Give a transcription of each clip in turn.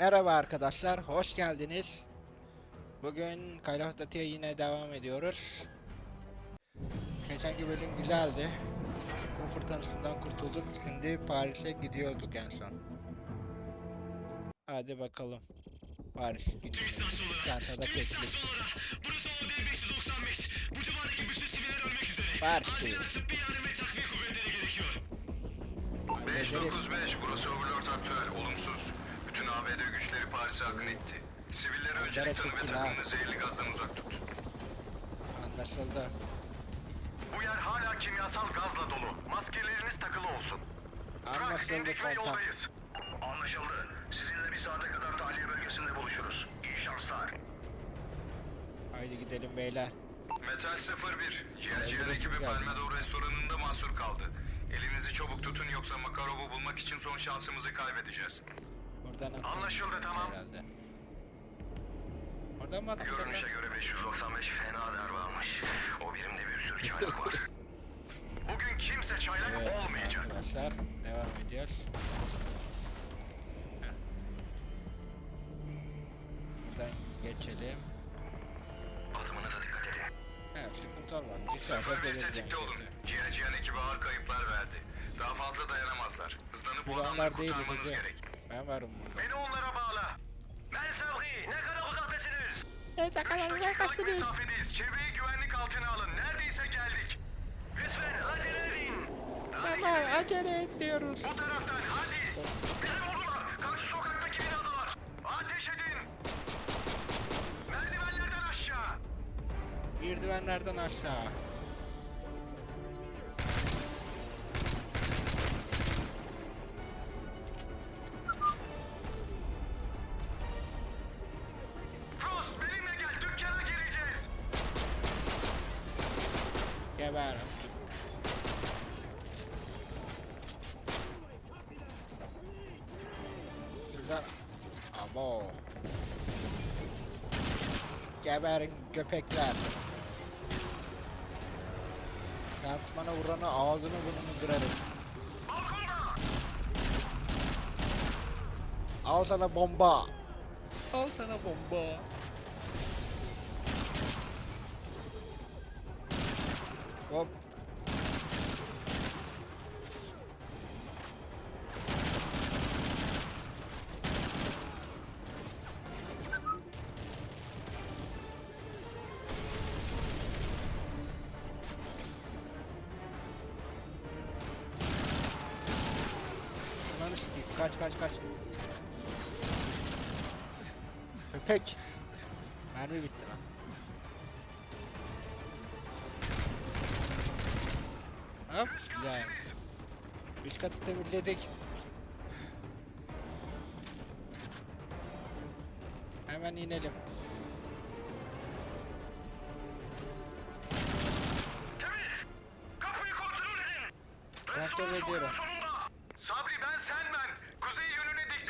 Merhaba arkadaşlar, hoş geldiniz. Bugün Call of Duty'ye yine devam ediyoruz. Geçenki bölüm güzeldi. Kum fırtınasından kurtulduk. Şimdi Paris'e gidiyorduk en son. Hadi bakalım. Paris gidiyoruz. Çantada keklik. Burası OD 595. Bu civardaki bütün siviller ölmek üzere. Paris'teyiz. Tıbbi yardım ve takviye kuvvetleri gerekiyor. Hallederiz. 595 burası Overlord aktüel olumsuz. Bütün ABD güçleri Paris'e akın etti. Sivillere öncelik tanı ve takımını zehirli gazdan uzak tut. Anlaşıldı. Bu yer hala kimyasal gazla dolu. Maskeleriniz takılı olsun. Anlaşıldı komutan. Anlaşıldı. Sizinle bir saate kadar tahliye bölgesinde buluşuruz. İyi şanslar. Haydi gidelim beyler. Metal 01. Burası GLG'nin ekibi. Palmedo restoranında mahsur kaldı. Elinizi çabuk tutun yoksa Makarov'u bulmak için son şansımızı kaybedeceğiz. Oradan atlayalım Anlaşıldı, tamam. Herhalde. Oradan mı? Görünüşe göre 595 fena darbe almış. O birimde bir sürü çaylak var. Bugün kimse çaylak Evet olmayacak. arkadaşlar devam ediyoruz. Buradan geçelim. Adımınıza dikkat edin. Evet sıkıntı var. Dışarıda Sefer bir geliriz tetikte olun. GLG'nin ekibi ağır kayıplar verdi. Daha fazla dayanamazlar. Hızlanıp o adamları kurtarmanız gerek. Ben varım burada. Beni onlara bağla. Ben Sabri. Ne kadar uzaktasınız? Evet 3 arkadaşlar dakikalık başlıyoruz. mesafedeyiz. Çevreyi güvenlik altına alın. Neredeyse geldik. Lütfen acele edin. Hadi Tamam gidelim. acele et diyoruz. Bu taraftan hadi. Bizi vurdular. Karşı sokaktaki binadılar. Ateş edin. Merdivenlerden aşağı. Merdivenlerden aşağı. Geberin köpekler. Santmana vuranı ağzını burnunu kırarım. Al sana bomba. Al sana bomba. Kaç kaç kaç. Köpek. Mermi bitti lan. Hop güzel. Üst katı temizledik. Hemen inelim.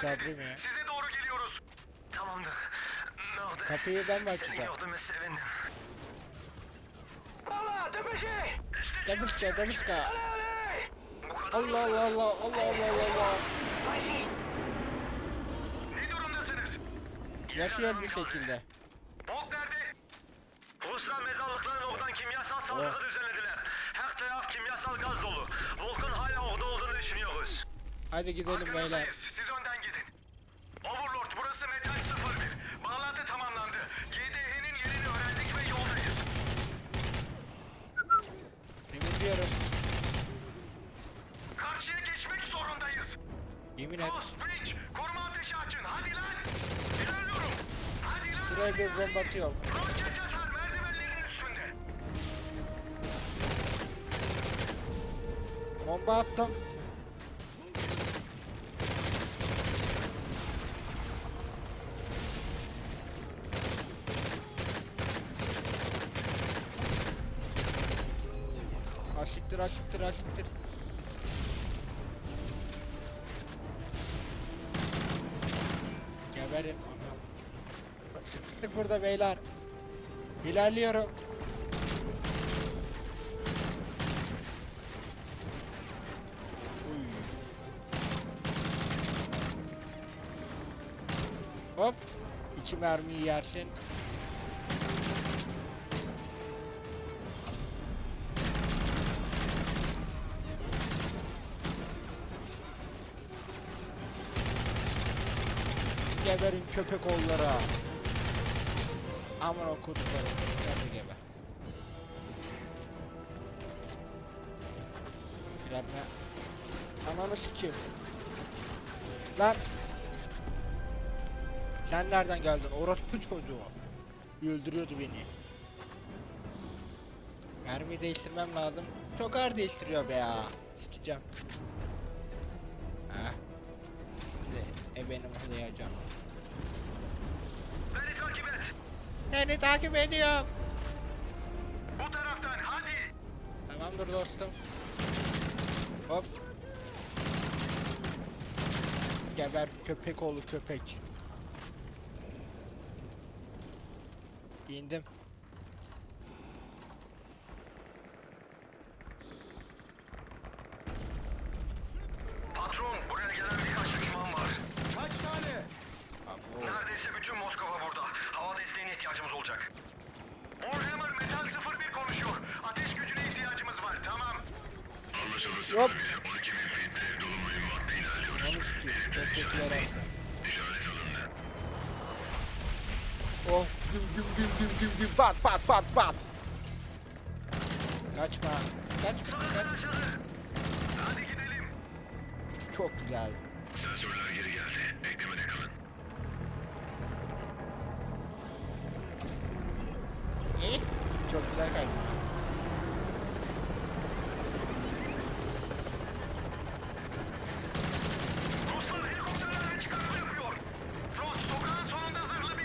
Sabri mi? Size doğru geliyoruz. Tamamdır. Ne oldu? Kapıyı ben mi açacağım? gördüğüme sevindim. Valla çık. Demişka demişka. Allah Allah Allah Allah Allah Allah Allah. Ne durumdasınız? Yaşıyor bir şekilde. Bolt nerede? Ruslar mezarlıkların oradan kimyasal saldırı düzenlediler. Her taraf kimyasal gaz dolu. Volk'un hala orada olduğunu düşünüyoruz. Hadi gidelim beyler. Arkanızdayız. Siz önden gidin. Overlord burası Metal 01. Bağlantı tamamlandı. YDH'nin yerini öğrendik ve yoldayız. Temizliyoruz. Karşıya geçmek zorundayız. Yemin et. Frost, Bridge, koruma ateşi açın. Hadi lan. İlerliyorum. Hadi lan. Şuraya bir bomba atıyorum. Roket atar merdivenlerin üstünde. Bomba attım. Aşıktır aşıktır aşıktır. Geberin. Çıktık burada beyler. İlerliyorum. Hop. İki mermiyi yersin. Geberin köpek oğulları. Aman okuduklarım. Sen de geber. Ilerle. Ananı sikeyim. Lan. Sen nereden geldin? Orospu çocuğu. Öldürüyordu beni. Mermi değiştirmem lazım. Çok ağır değiştiriyor be ya. Sikeceğim. Heh. Şimdi ebeni muhlayacağım. Beni takip et. Seni takip ediyorum. Bu taraftan hadi. Tamamdır dostum. Hop. Geber köpek oğlu köpek. İndim. Patron buraya gelen birkaç düşman var. Kaç tane? Abo. Neredeyse bütün Moskova burada. Hava desteğine ihtiyacımız olacak. Warhammer Metal 01 konuşuyor. Ateş gücüne ihtiyacımız var. Tamam. Anlaşıldı Hop. 01. 12 bin feet'te dolu mühimmatla ilerliyoruz. İşaret alındı. Oh güm güm güm güm güm güm bat bat bat bat. Kaçma. Kaçma. Sağdan Kaç. aşağı. Hadi gidelim. Çok güzel. Sensörler geri geldi. Beklemede kalın. İyi. Çok güzel kaydı. Ruslar helikopterlerle çıkarma yapıyor. Frost sokağın sonunda zırhlı bir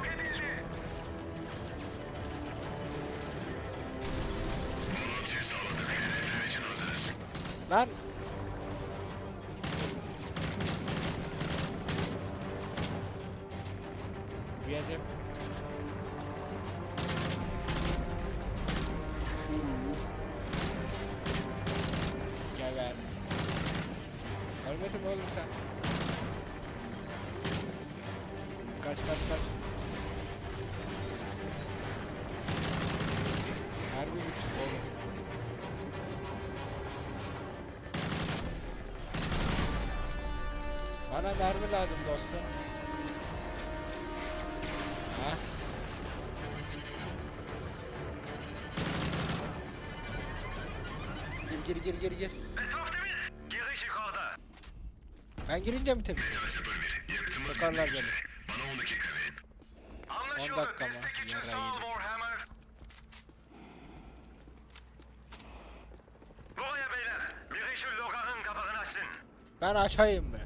Lan. Bana mermi lazım dostum. Ha? Gir gir gir gir gir. Etraf temiz. Giriş yukarıda. Ben girince mi temiz? Metal 01. Yakıtımız Sokarlar beni. Bana 10 dakika verin. Anlaşıldı. dakika mı? Destek için sağ ol. Warhammer. Buraya beyler. Biri şu logarın kapağını açsın. Ben açayım mı?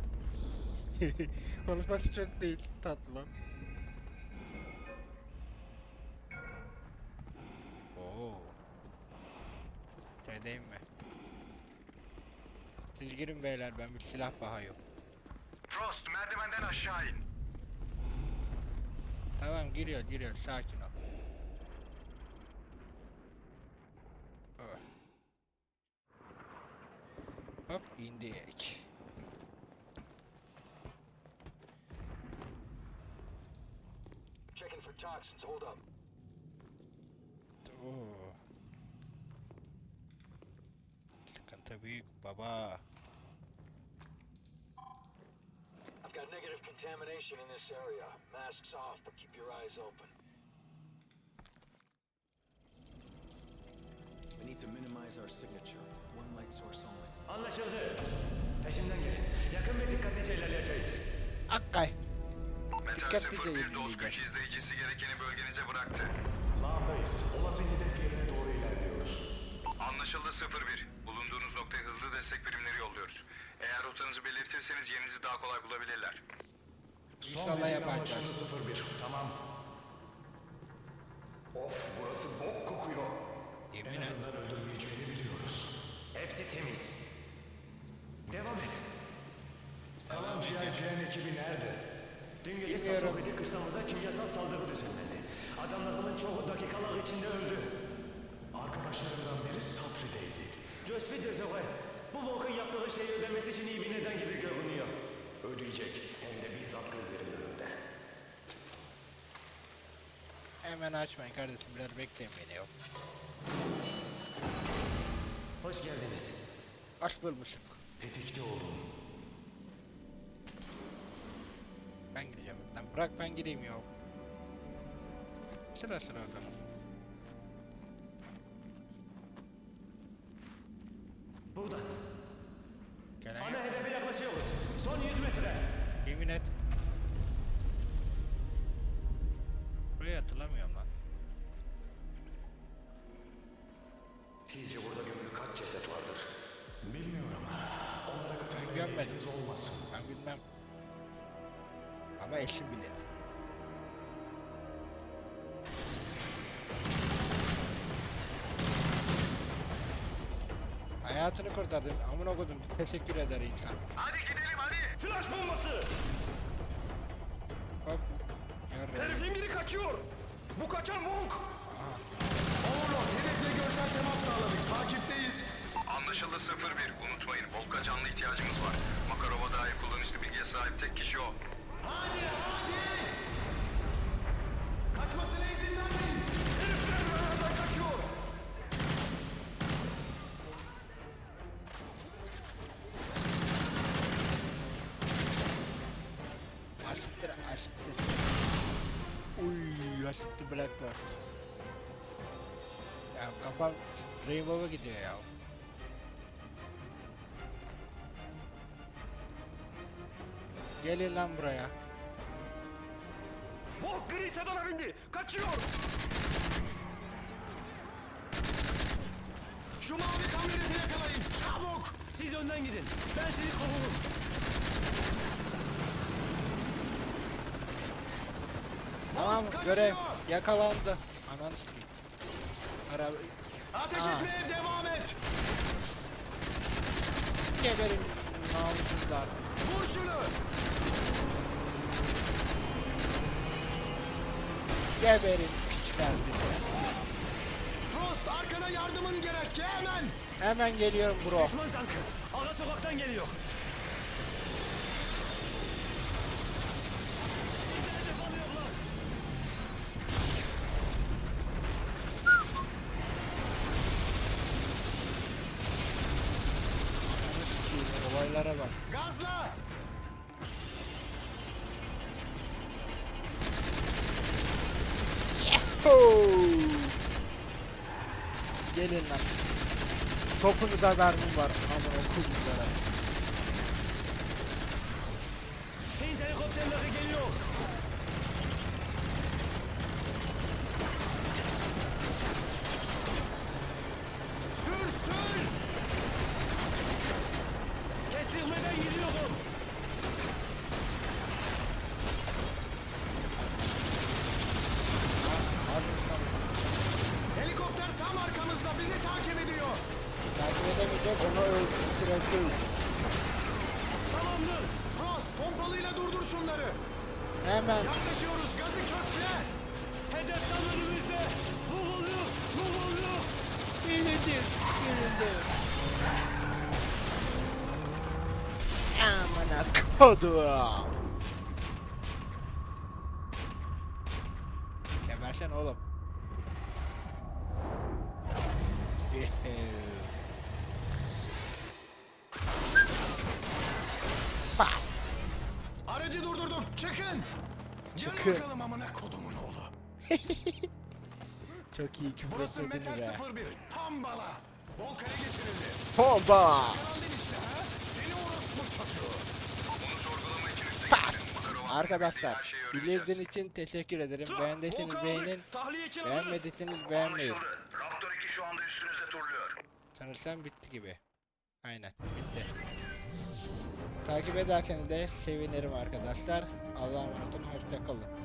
Konuşması çok değil tatlı. Oo. Dedeyim mi? Siz girin beyler ben bir silah baha yok. Frost merdivenden aşağı in. Tamam giriyor giriyor sakin ol. Contamination in this area. Masks off, but keep your eyes open. We need to minimize our signature. One light source only. Anlaşıldı. Peşimden gelin. Yakın ve dikkatlice ilerleyeceğiz. Akkay. Metal Dikkatlice 01 ilerleyeceğiz. dost güç izleyicisi gerekeni bölgenize bıraktı. Lağımdayız. Olası hedef yerine doğru ilerliyoruz. Anlaşıldı 01. Bulunduğunuz noktaya hızlı destek birimleri yolluyoruz. Eğer rotanızı belirtirseniz yerinizi daha kolay bulabilirler. İnşallah. Anlaşıldı 01. Tamam. Of burası bok kokuyor. Yemin En et. azından öldürmeyeceğini biliyoruz. Hepsi temiz. Devam et. Kalan GIGN ekibi nerede? Dün gece Bilmiyorum. Satrokidi kışlamıza kimyasal saldırı düzenlendi. Adamlarımın çoğu dakikalar içinde öldü. Arkadaşlarımdan biri Satri'deydi. Josephine Dezoe, bu Volk'un yaptığı şeyi ödemesi için iyi bir neden gibi görünüyor. Ödeyecek, hem de bizzat gözlerimin önünde. Hemen açmayın kardeşim biraz bekleyin beni yok. Hoş geldiniz. Hoş bulmuşum. Tetikte olun. Ben gireceğim. Lan bırak ben gireyim ya. Sıra sıra o zaman. Burada. Gelen Ana yok. hedefe yaklaşıyoruz. Son 100 metre. Yemin et. Hayatını kurtardın. Amına koydum. Teşekkür eder insan. Hadi gidelim hadi. Flash bombası! Hop. Herifin biri kaçıyor. Bu kaçan Volk. Overlord, hedefle görsel temas sağladık. Takipteyiz. Anlaşıldı 01. Unutmayın Volk'a canlı ihtiyacımız var. Makarova dair kullanışlı bilgiye sahip tek kişi o. Hadi hadi! Uy aşıktı Blackbird. Ya kafam Rainbow'a gidiyor ya. Gelin lan buraya. Volk gri sedana bindi. Kaçıyor. Şu mavi kamyoneti yakalayın. Çabuk! Siz önden gidin. Ben sizi kovurum. Tamam kaçıyor. görev yakalandı. Ananı sikeyim. Araba Ateş Aa. etmeye devam et. geberin namussuzlar. Vur şunu. Geberin piçler sizi. Frost arkana yardımın gerek. Hemen. Hemen geliyorum bro. Düşman tankı. Ara sokaktan geliyor. Olaylara bak. Gazla. Yahoo! Gelin lan. Topunuza mermim var. Aman okulunlara. Hint helikopterleri geliyor. Amına kodum. Gebersen oğlum. Aracı durdurdum. Çıkın. Gel Çıkın. bakalım amına kodumun oğlu. Çok iyi küfür Burası etmedin Metal be. 01. Tam bala. Volkaya geçirildi. Makarova'nın Arkadaşlar dinlediğiniz için teşekkür ederim. Beğendiyseniz beğenin. Beğenmediyseniz beğenmeyin. Raptor 2 şu anda üstünüzde turluyor. Sanırsam bitti gibi. Aynen bitti. Takip ederseniz de sevinirim arkadaşlar. Allah'a emanet olun. Hoşça kalın.